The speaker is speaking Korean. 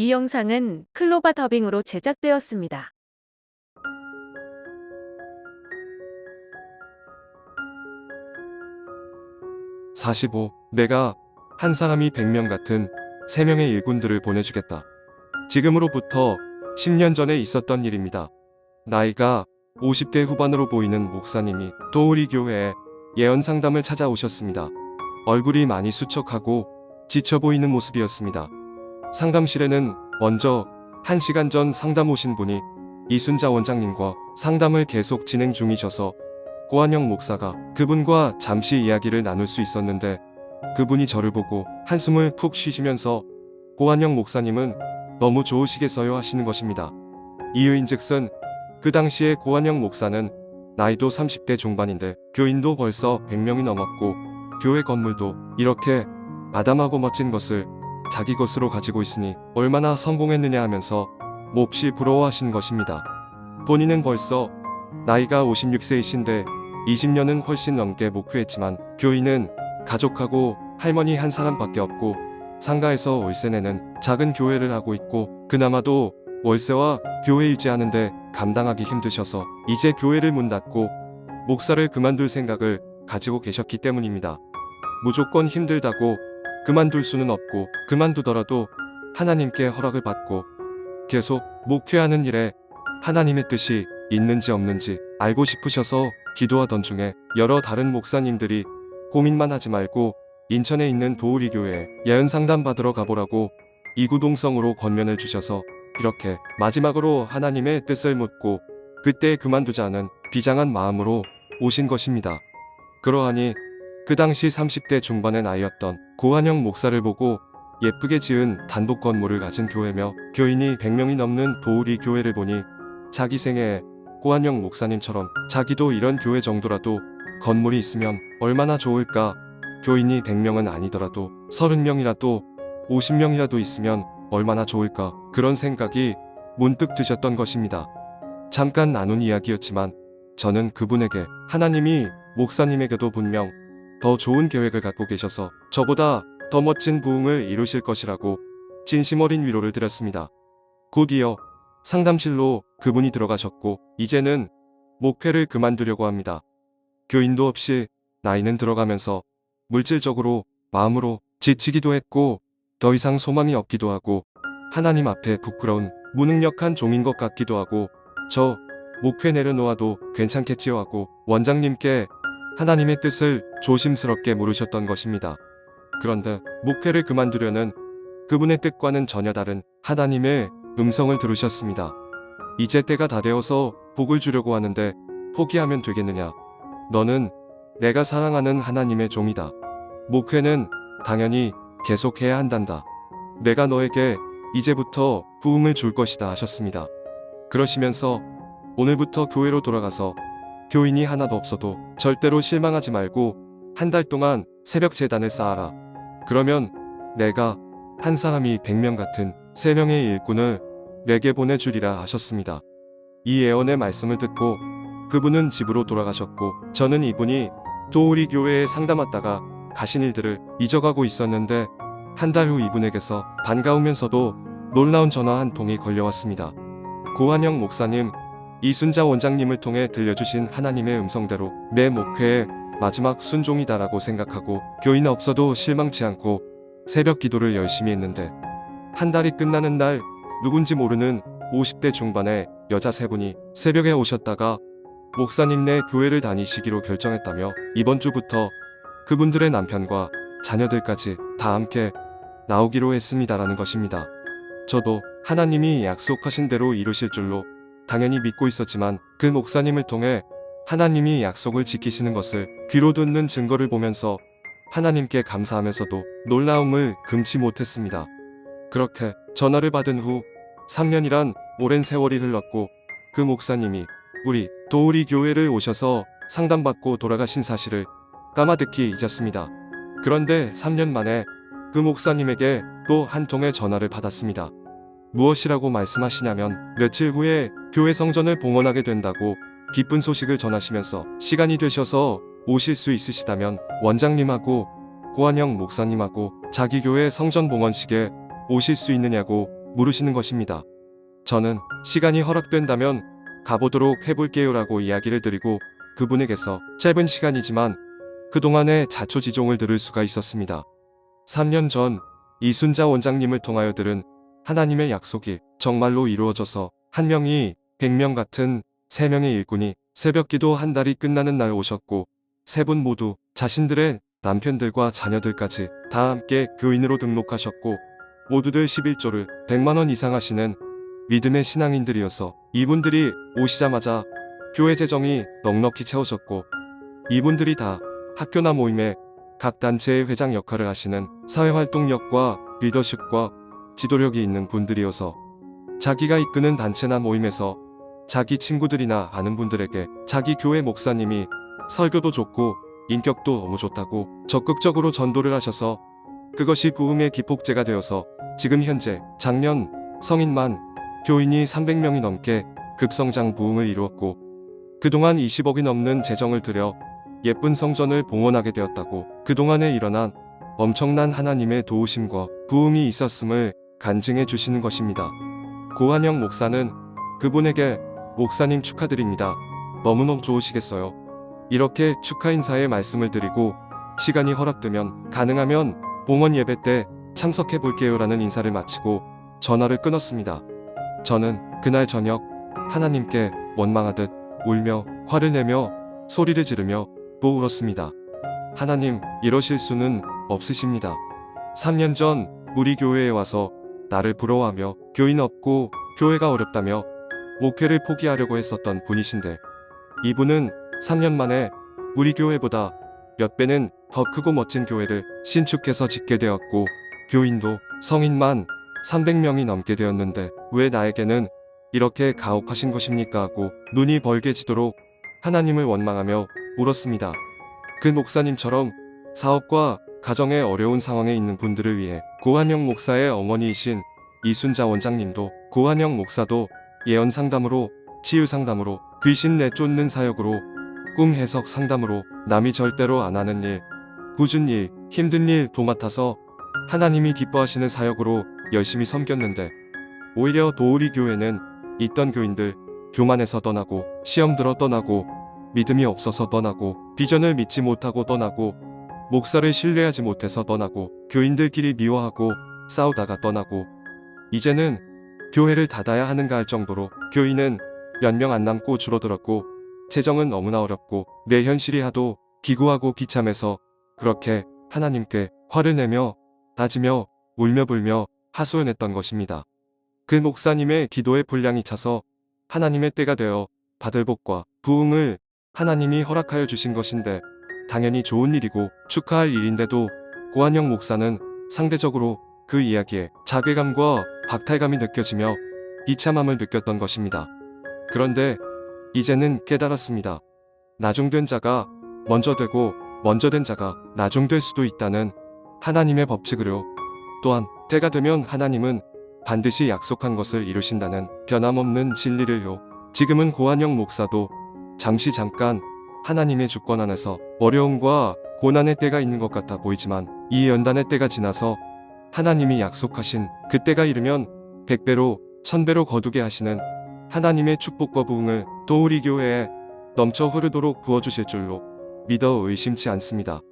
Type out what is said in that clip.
이 영상은 클로바 더빙으로 제작되었습니다. 사십오. 내가 한 사람이 100명 같은 3명의 일꾼들을 보내주겠다. 지금으로부터 10년 전에 있었던 일입니다. 나이가 50대 후반으로 보이는 목사님이 도우리 교회에 예언 상담을 찾아오셨습니다. 얼굴이 많이 수척하고 지쳐 보이는 모습이었습니다. 상담실에는 먼저 1시간 전 상담 오신 분이 이순자 원장님과 상담을 계속 진행 중이셔서 고한영 목사가 그분과 잠시 이야기를 나눌 수 있었는데 그분이 저를 보고 한숨을 푹 쉬시면서 고한영 목사님은 너무 좋으시겠어요 하시는 것입니다. 이유인즉슨 그 당시에 고한영 목사는 나이도 30대 중반인데 교인도 벌써 100명이 넘었고 교회 건물도 이렇게 아담하고 멋진 것을 자기 것으로 가지고 있으니 얼마나 성공했느냐 하면서 몹시 부러워하신 것입니다. 본인은 벌써 나이가 56세이신데 20년은 훨씬 넘게 목표했지만 교인은 가족하고 할머니 한 사람밖에 없고 상가에서 월세 내는 작은 교회를 하고 있고 그나마도 월세와 교회 유지하는데 감당하기 힘드셔서 이제 교회를 문 닫고 목사를 그만둘 생각을 가지고 계셨기 때문입니다. 무조건 힘들다고 그만둘 수는 없고 그만두더라도 하나님께 허락을 받고 계속 목회하는 일에 하나님의 뜻이 있는지 없는지 알고 싶으셔서 기도하던 중에 여러 다른 목사님들이 고민만 하지 말고 인천에 있는 도우리 교회에 예언 상담 받으러 가보라고 이구동성으로 권면을 주셔서 이렇게 마지막으로 하나님의 뜻을 묻고 그때 그만두자는 비장한 마음으로 오신 것입니다. 그러하니 그 당시 30대 중반의 나이였던 고한영 목사를 보고 예쁘게 지은 단독 건물을 가진 교회며 교인이 100명이 넘는 도우리 교회를 보니 자기 생애에 고한영 목사님처럼 자기도 이런 교회 정도라도 건물이 있으면 얼마나 좋을까 교인이 100명은 아니더라도 30명이라도 50명이라도 있으면 얼마나 좋을까 그런 생각이 문득 드셨던 것입니다. 잠깐 나눈 이야기였지만 저는 그분에게 하나님이 목사님에게도 분명 더 좋은 계획을 갖고 계셔서 저보다 더 멋진 부흥을 이루실 것이라고 진심 어린 위로를 드렸습니다. 곧 이어 상담실로 그분이 들어가셨고 이제는 목회를 그만두려고 합니다. 교인도 없이 나이는 들어가면서 물질적으로 마음으로 지치기도 했고 더 이상 소망이 없기도 하고 하나님 앞에 부끄러운 무능력한 종인 것 같기도 하고 저 목회 내려놓아도 괜찮겠지요 하고 원장님께 하나님의 뜻을 조심스럽게 물으셨던 것입니다. 그런데 목회를 그만두려는 그분의 뜻과는 전혀 다른 하나님의 음성을 들으셨습니다. 이제 때가 다 되어서 복을 주려고 하는데 포기하면 되겠느냐? 너는 내가 사랑하는 하나님의 종이다. 목회는 당연히 계속해야 한단다. 내가 너에게 이제부터 부흥을 줄 것이다 하셨습니다. 그러시면서 오늘부터 교회로 돌아가서 교인이 하나도 없어도 절대로 실망하지 말고 한 달 동안 새벽 재단을 쌓아라. 그러면 내가 한 사람이 100명 같은 3명의 일꾼을 내게 보내주리라 하셨습니다. 이 예언의 말씀을 듣고 그분은 집으로 돌아가셨고 저는 이분이 도우리 교회에 상담 왔다가 가신 일들을 잊어가고 있었는데 한 달 후 이분에게서 반가우면서도 놀라운 전화 한 통이 걸려왔습니다. 고한영 목사님, 이순자 원장님을 통해 들려주신 하나님의 음성대로 내 목회의 마지막 순종이다라고 생각하고 교인 없어도 실망치 않고 새벽 기도를 열심히 했는데 한 달이 끝나는 날 누군지 모르는 50대 중반의 여자 세 분이 새벽에 오셨다가 목사님네 교회를 다니시기로 결정했다며 이번 주부터 그분들의 남편과 자녀들까지 다 함께 나오기로 했습니다라는 것입니다. 저도 하나님이 약속하신 대로 이루실 줄로 당연히 믿고 있었지만 그 목사님을 통해 하나님이 약속을 지키시는 것을 귀로 듣는 증거를 보면서 하나님께 감사하면서도 놀라움을 금치 못했습니다. 그렇게 전화를 받은 후 3년이란 오랜 세월이 흘렀고 그 목사님이 우리 도우리 교회를 오셔서 상담받고 돌아가신 사실을 까마득히 잊었습니다. 그런데 3년 만에 그 목사님에게 또 한 통의 전화를 받았습니다. 무엇이라고 말씀하시냐면 며칠 후에 교회 성전을 봉헌하게 된다고 기쁜 소식을 전하시면서 시간이 되셔서 오실 수 있으시다면 원장님하고 고한영 목사님하고 자기 교회 성전 봉헌식에 오실 수 있느냐고 물으시는 것입니다. 저는 시간이 허락된다면 가보도록 해볼게요 라고 이야기를 드리고 그분에게서 짧은 시간이지만 그동안의 자초지종을 들을 수가 있었습니다. 3년 전 이순자 원장님을 통하여 들은 하나님의 약속이 정말로 이루어져서 한 명이 100명 같은 세 명의 일꾼이 새벽 기도 한 달이 끝나는 날 오셨고 세 분 모두 자신들의 남편들과 자녀들까지 다 함께 교인으로 등록하셨고 모두들 11조를 100만원 이상 하시는 믿음의 신앙인들이어서 이분들이 오시자마자 교회 재정이 넉넉히 채워졌고 이분들이 다 학교나 모임에 각 단체의 회장 역할을 하시는 사회활동력과 리더십과 지도력이 있는 분들이어서 자기가 이끄는 단체나 모임에서 자기 친구들이나 아는 분들에게 자기 교회 목사님이 설교도 좋고 인격도 너무 좋다고 적극적으로 전도를 하셔서 그것이 부흥의 기폭제가 되어서 지금 현재 작년 성인만 교인이 300명이 넘게 급성장 부흥을 이루었고 그동안 20억이 넘는 재정을 들여 예쁜 성전을 봉헌하게 되었다고 그동안에 일어난 엄청난 하나님의 도우심과 부흥이 있었음을 간증해 주시는 것입니다. 고한영 목사는 그분에게 목사님 축하드립니다. 너무너무 좋으시겠어요. 이렇게 축하 인사의 말씀을 드리고 시간이 허락되면 가능하면 봉헌 예배 때 참석해 볼게요 라는 인사를 마치고 전화를 끊었습니다. 저는 그날 저녁 하나님께 원망하듯 울며 화를 내며 소리를 지르며 또 울었습니다. 하나님, 이러실 수는 없으십니다. 3년 전 우리 교회에 와서 나를 부러워하며 교인 없고 교회가 어렵다며 목회를 포기하려고 했었던 분이신데 이분은 3년 만에 우리 교회보다 몇 배는 더 크고 멋진 교회를 신축해서 짓게 되었고 교인도 성인만 300명이 넘게 되었는데 왜 나에게는 이렇게 가혹하신 것입니까 하고 눈이 벌게지도록 하나님을 원망하며 울었습니다. 그 목사님처럼 사업과 가정의 어려운 상황에 있는 분들을 위해 고한영 목사의 어머니이신 이순자 원장님도 고한영 목사도 예언 상담으로 치유 상담으로 귀신 내쫓는 사역으로 꿈 해석 상담으로 남이 절대로 안 하는 일, 꾸준 일, 힘든 일 도맡아서 하나님이 기뻐하시는 사역으로 열심히 섬겼는데 오히려 도우리 교회는 있던 교인들 교만해서 떠나고 시험 들어 떠나고 믿음이 없어서 떠나고 비전을 믿지 못하고 떠나고 목사를 신뢰하지 못해서 떠나고 교인들끼리 미워하고 싸우다가 떠나고 이제는 교회를 닫아야 하는가 할 정도로 교인은 몇 명 안 남고 줄어들었고 재정은 너무나 어렵고 내 현실이 하도 기구하고 비참해서 그렇게 하나님께 화를 내며 따지며 울며 불며 하소연했던 것입니다. 그 목사님의 기도의 분량이 차서 하나님의 때가 되어 받을 복과 부흥을 하나님이 허락하여 주신 것인데 당연히 좋은 일이고 축하할 일인데도 고한영 목사는 상대적으로 그 이야기에 자괴감과 박탈감이 느껴지며 비참함을 느꼈던 것입니다. 그런데 이제는 깨달았습니다. 나중된 자가 먼저 되고 먼저 된 자가 나중될 수도 있다는 하나님의 법칙으로 또한 때가 되면 하나님은 반드시 약속한 것을 이루신다는 변함없는 진리를요. 지금은 고한영 목사도 잠시 잠깐 하나님의 주권 안에서 어려움과 고난의 때가 있는 것 같아 보이지만 이 연단의 때가 지나서 하나님이 약속하신 그때가 이르면 백배로 천배로 거두게 하시는 하나님의 축복과 부흥을 도우리 교회에 넘쳐 흐르도록 부어주실 줄로 믿어 의심치 않습니다.